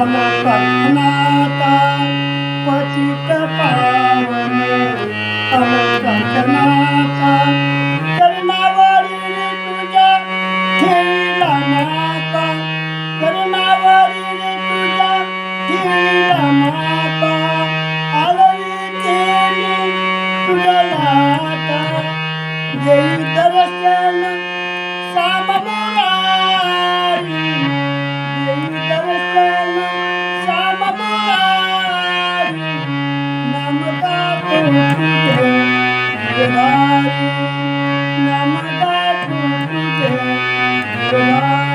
अमकनाता पतित पावन अमकनाता कर्णावरील तुझ्या ठेला नाता जय दर्शन Thank you.